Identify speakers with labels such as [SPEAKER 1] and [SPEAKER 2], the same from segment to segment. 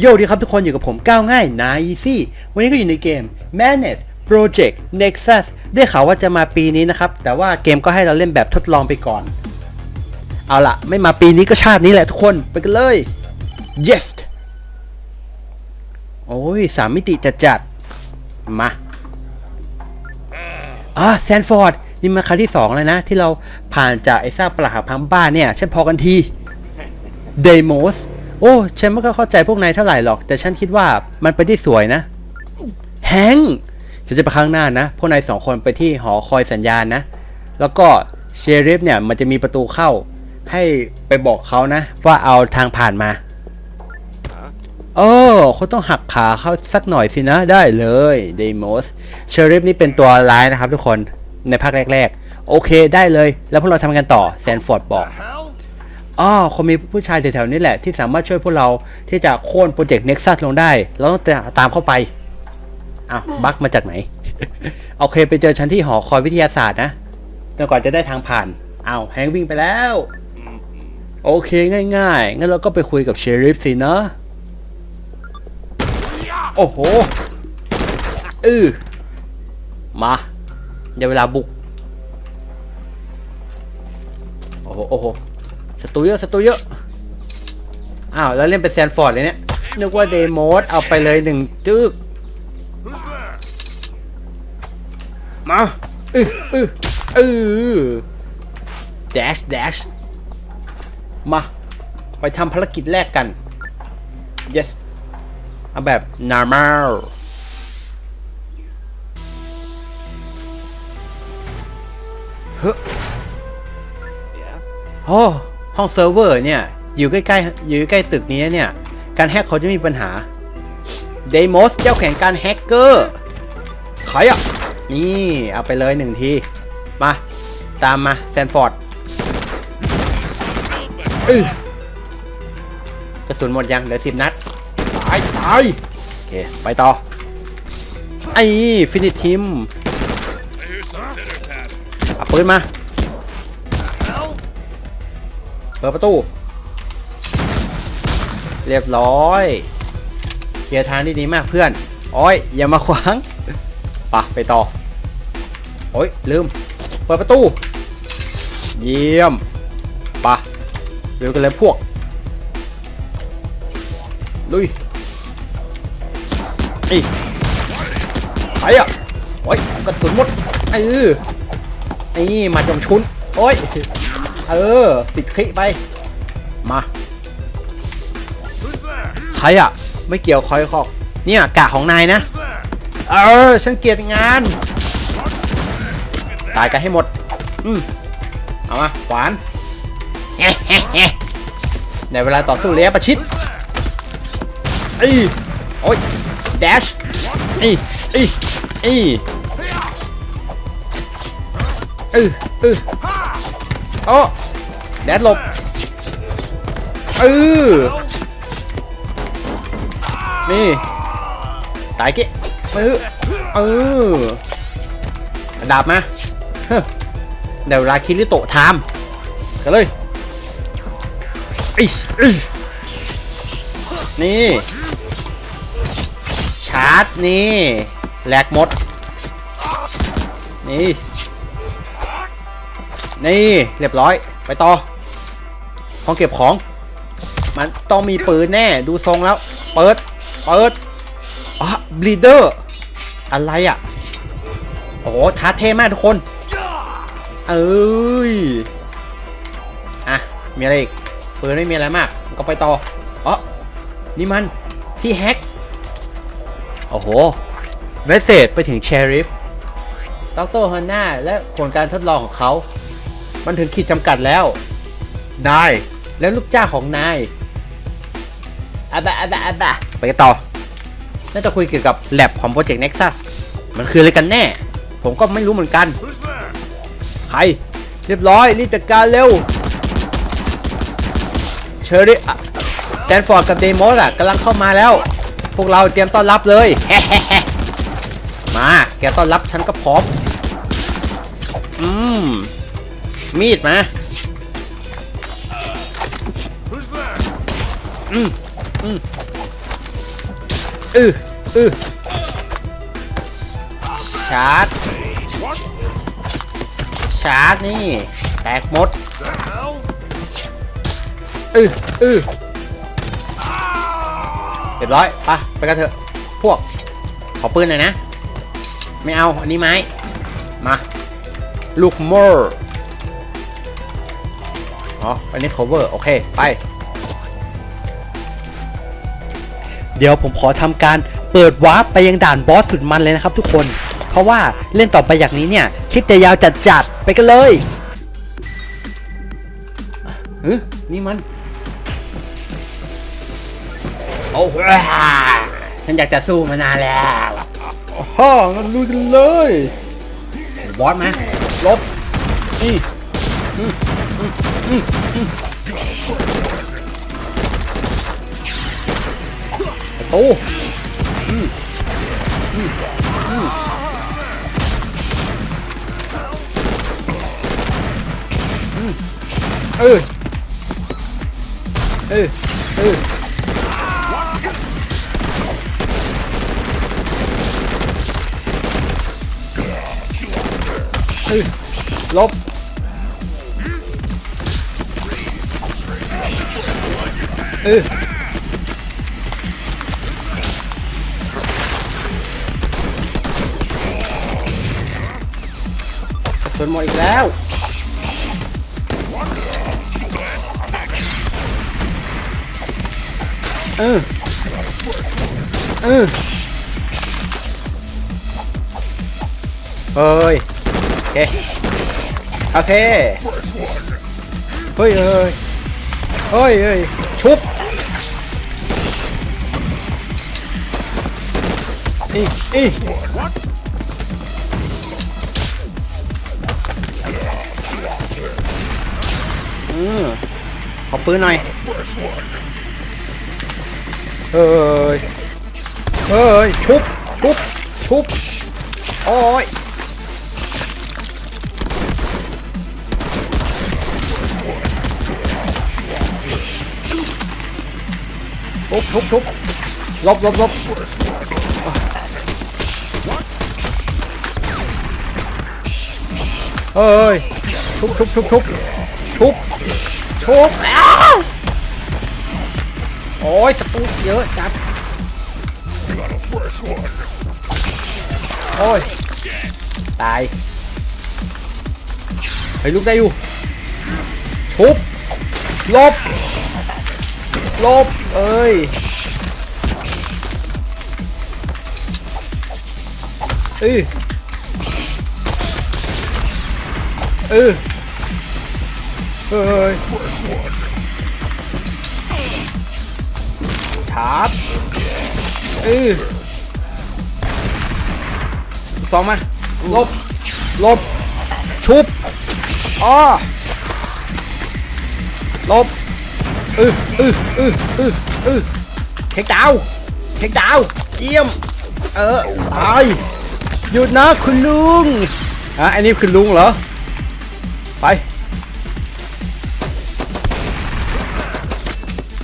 [SPEAKER 1] โยดีครับทุกคนอยู่กับผมก้าวง่ายนายซี่วันนี้ก็อยู่ในเกม Manage Project Nexus ได้ข่าวว่าจะมาปีนี้นะครับ แต่ว่าเกมก็ให้เราเล่นแบบทดลองไปก่อน เอาละไม่มาปีนี้ก็ชาตินี้แหละทุกคนไปกันเลย yes โอ้ยสามมิติจัดจัดมาอะแซนฟอร์ดนี่มาครั้งที่สองแล้วนะ ที่เราผ่านจากไอ้ซากปลาหักพังบ้านเนี่ยฉันพอกันทีเดโมส โอ้ฉันไม่ค่อยเข้าใจพวกนายเท่าไหร่หรอก แต่ฉันคิดว่ามันไปได้สวยนะแฮงฉันจะไปข้างหน้านะ พวกนายสองคนไปที่หอคอยสัญญาณนะ แล้วก็เชอริฟเนี่ยมันจะมีประตูเข้า ให้ไปบอกเขานะ ว่าเอาทางผ่านมาโอ้เขาต้องหักขาเขาสักหน่อยสินะได้เลยเดโมสเชอริฟนี่เป็นตัวร้ายนะครับทุกคนในภาคแรก ๆ โอเคได้เลย แล้วพวกเราทำกันต่อแซนฟอร์ดบอก อ๋อคงมีผู้ชายแถวๆนี้แหละที่สามารถช่วยพวกเราที่จะโค่นโปรเจกต์ Nexus ลงได้ เราต้องตามเข้าไปอ้าวบั๊กมาจากไหน โอเคไปเจอฉันที่หอคอยวิทยาศาสตร์นะจนกว่าจะได้ทางผ่านอ้าวแฮงค์วิ่งไปแล้ว โอเคง่ายๆงั้นเราก็ไปคุยกับเชอริฟสินะโอ้โหอือมาเดี๋ยวเวลาบุก โอ้โหโอ้โห สตูเยอะสตูเยอะอ้าวแล้วเล่นเป็นแซนฟอร์ดเลยเนี่ยนึกว่าเดโมสเอาไปเลยหนึ่งจึ๊ก
[SPEAKER 2] Who's there?
[SPEAKER 1] มาอืออืออือ dash dash มา ไปทำภารกิจแรกกัน yes เอาแบบ normal เฮ้ย
[SPEAKER 2] Yeah.
[SPEAKER 1] โอ้ ห้องเซิร์ฟเวอร์เนี่ย อยู่ใกล้ๆอยู่ใกล้ตึกนี้เนี่ย การแฮกเขาจะมีปัญหาเดโมสเจ้าแข่งการแฮกเกอร์ใครอะ นี่เอาไปเลยหนึ่งที มา ตามมาแซนฟอร์ดกระสุนหมดยังเหลือสิบนัด ตายตายโอเค ไปต่อ ไอ้ฟินิชทิมเอาปืนมา เปิดประตู เรียบร้อยเคลียร์ทางได้ดีมากเพื่อนโอ้ยอย่ามาขวางปะไปต่อโอ้ยลืม เปิดประตู เยี่ยมปะเร็วกันเลยพวก ลุยอีไปอะโอ้ยกระสุนหมดเออไอ้นี่มาจงชุนโอ้ย เออ ติดคลิไป มา ใครอะ ไม่เกี่ยวคอยคอก เนี่ยกะของนายนะ เออ ฉันเกลียดงาน ตายกันให้หมด อืมเอามาขวานในเวลาต่อสู้ระยะประชิดอีโอ้ยแดชอีอีอีอืออือ โอ้แดดหลบเออนี่ ตายเกะเออเออดาบมาเดี๋ยวลาคิริโตะไทม์กันเลยอิชอิชนี่ ชาร์จนี่แหลกหมด นี่ นี่เรียบร้อยไปต่อห้องเก็บของ มันต้องมีปืนแน่ดูทรงแล้ว เปิด เปิดอ๋อบลีเดอร์อะไรอะ โอ้โหชาร์จเท่มากทุกคน เอ้ย อะ มีอะไรอีกปืนไม่มีอะไรมาก ก็ไปต่ออ๋อนี่มันที่แฮกโอ้โหเมสเซจไปถึงเชอริฟดรฮันน่าและผลการทดลองของเขา มันถึงขีดจำกัดแล้ว นาย แล้วลูกจ้างของนายอะบะอะบะอะบะไปกันต่อ น่าจะคุยเกี่ยวกับแลบของโปรเจกต์ Nexus มันคืออะไรกันแน่ ผมก็ไม่รู้เหมือนกัน
[SPEAKER 2] Who's there?
[SPEAKER 1] ใคร เรียบร้อย รีบจัดการเร็ว เชอรี่แซนฟอร์ดกับเดโมสอะกำลังเข้ามาแล้ว พวกเราเตรียมต้อนรับเลย มา แกต้อนรับฉันก็พร้อม อืม มีดมาอืมอืมอืออือชาร์จ ชาร์จนี่ แตกหมดอืออือเรียบร้อยไปไปกันเถอะ พวก ขอปืนหน่อยนะ ไม่เอา อันนี้ไม้ มา ลูกโม อร์อ๋อ อันนี้ cover โอเค ไป เดี๋ยวผมขอทำการเปิดวาร์ปไปยังด่านบอสสุดมันเลยนะครับทุกคน เพราะว่าเล่นต่อไปอย่างนี้เนี่ย คลิปจะยาวจัดๆ ไปกันเลยเฮ้ยนี่มัน โอ้โหฉันอยากจะสู้มานานแล้วฮ่างั้นลุยกันเลย บอสมาลบนี่ อืมอืมอืมอืมประตูอืมอืมอืมอืมเออเออ เออ เออลบ เออจนหมดอีกแล้วเออเออเฮ้ยโอเคโอเคเฮ้ยเฮ้ยเฮ้ยเฮ้ยชุบ อีอีอืมขอปืนหน่อย เฮ้ย เฮ้ย ชุบ ชุบ ชุบ โอ้ยทุบทุบทุบลบลบลบ เฮ้ยทุบทุบทุบทุบทุบทุบอ้าวโอ้ยสตูเยอะจัดโอ้ยตายเฮ้ยลูกได้อยู่ทุบลบลบเอ้ยเออ เออเอ้ยชาร์จเออสองมาลบลบชุบอ้อลบเออเออเออเออเออเทคดาวน์เทคดาวเยี่ยม เออตายหยุดนะคุณลุงอะอันนี้คือลุงเหรอ ไป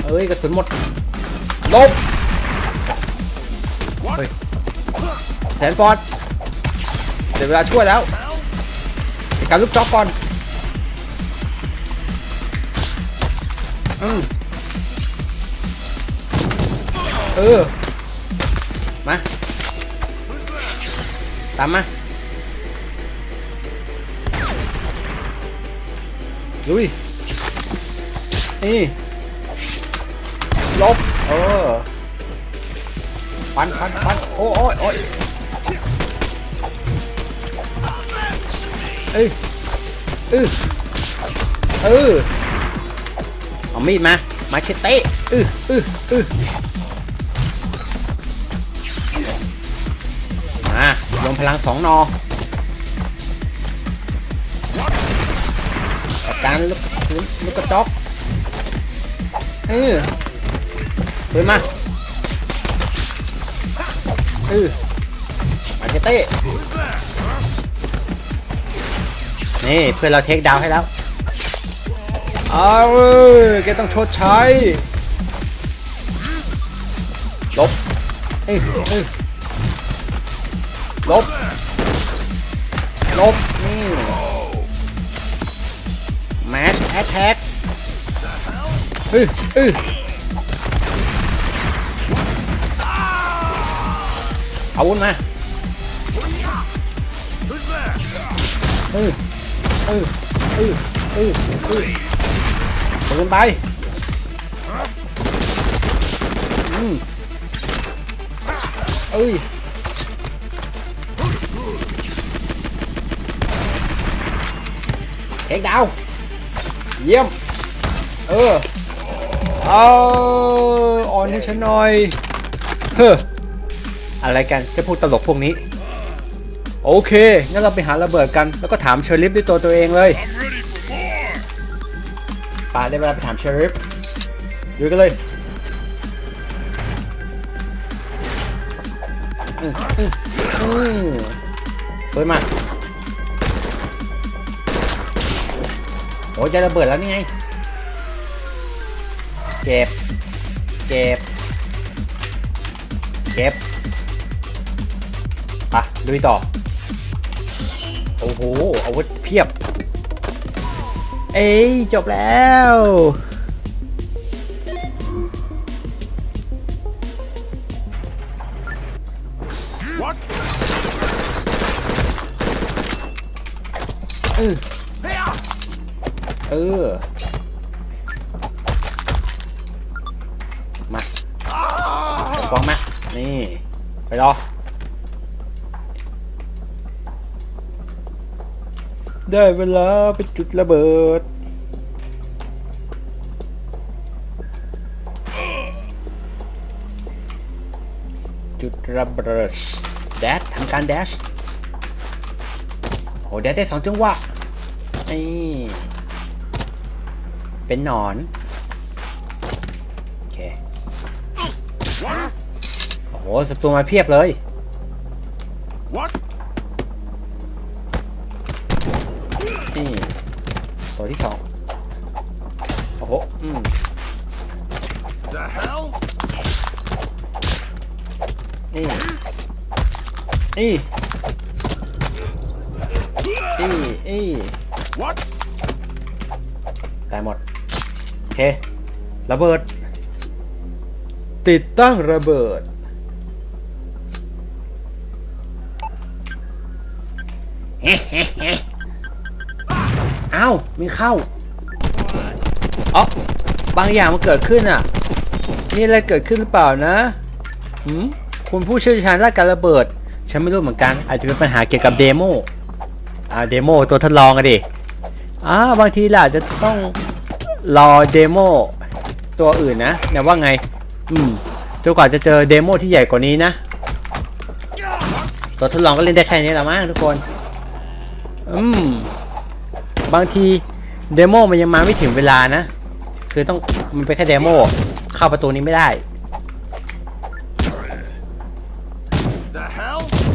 [SPEAKER 1] เอ้ยกระสุนหมดลบเฮ้ยแสนฟอร์ดเดี๋ยวเวลาช่วยแล้วการลูกจ็อกก่อนอืมเออ มา ตามมา ลุยนี่ลบเออปันปันปันโอ้โอ้ยโอ้ยเอ้ยเออเออเอามีดมา มาเชตเต้อืออืออือมารวมพลังสองนอ จัดการลูกลูกลูกกระจอกเออปืนมาเออมาเตเต้นี่เพื่อนเราเทคดาวให้แล้วเอาเว้ยแกต้องชดใช้ลบเอ้ยเอ้ยลบลบนี่ แอทแทกเอ้ยเอ้ยเอาวุธมา
[SPEAKER 2] Who's there?
[SPEAKER 1] เออเออเออเออเออปืนไปอืมเอ้ยเอ็กดาว เยี่ยม เออ เอาอ่อนให้ฉันหน่อย เฮ้อ อะไรกันแค่พวกตลกพวกนี้ โอเค งั้นเราไปหาระเบิดกัน แล้วก็ถามเชอริฟด้วยตัวตัวเองเลย
[SPEAKER 2] I'm ready for more.
[SPEAKER 1] ปาได้เวลาไปถามเชอริฟดูกันเลยอืมอืมอืมเปิดมา โอ้ยจะระเบิดแล้วนี่ไง เก็บ เก็บ เก็บไปะลุยต่อ โอ้โห อาวุธเพียบ เอ้ย จบแล้ว
[SPEAKER 2] What?
[SPEAKER 1] เออ เออ มาฟ้องมา นี่ ไปรอ ได้เวลาไปจุดระเบิด จุดระเบิดแดชทำการแดชโอ้แดชได้สองจังหวะนี่ เป็นหนอนโอเค
[SPEAKER 2] What?
[SPEAKER 1] โอ้โหศัตรูมาเพียบเลย
[SPEAKER 2] What?
[SPEAKER 1] นี่ตัวที่สองโอ้โหอืม
[SPEAKER 2] The hell?
[SPEAKER 1] นี่นี่นี่ เค ระเบิด ติดตั้งระเบิด เอ้ามีเข้าอ๋อบางอย่างมันเกิดขึ้นอะ นี่อะไรเกิดขึ้นหรือเปล่านะหืมคุณผู้เชี่ยวชาญด้านการระเบิด ฉันไม่รู้เหมือนกัน อาจจะเป็นปัญหาเกี่ยวกับเดโมอ่าเดโมตัวทดลองอะดิอ่าบางทีเราอาจจะต้อง รอเดโมตัวอื่นนะเนี่ยว่าไง อืมจนกว่าจะเจอเดโมที่ใหญ่กว่านี้นะตัวทดลองก็เล่นได้แค่นี้แหละมั้งทุกคน อืม บางทีเดโมมันยังมาไม่ถึงเวลานะ คือต้องมันเป็นแค่เดโมเข้าประตูนี้ไม่ได้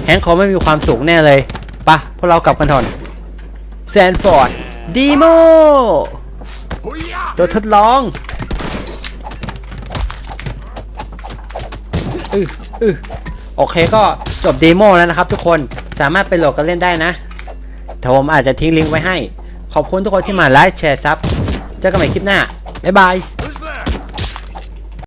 [SPEAKER 1] แฮงค์เขาไม่มีความสุขแน่เลยปะพวกเรากลับกันถอนแซนฟอร์ดดีโม ตัวทดลองอืออือโอเคก็จบเดโมแล้วนะครับทุกคนสามารถไปโหลดกันเล่นได้นะแต่ผมอาจจะทิ้งลิงก์ไว้ให้ ขอบคุณทุกคนที่มาไลค์แชร์ซับเจอกันใหม่คลิปหน้า บ๊ายบาย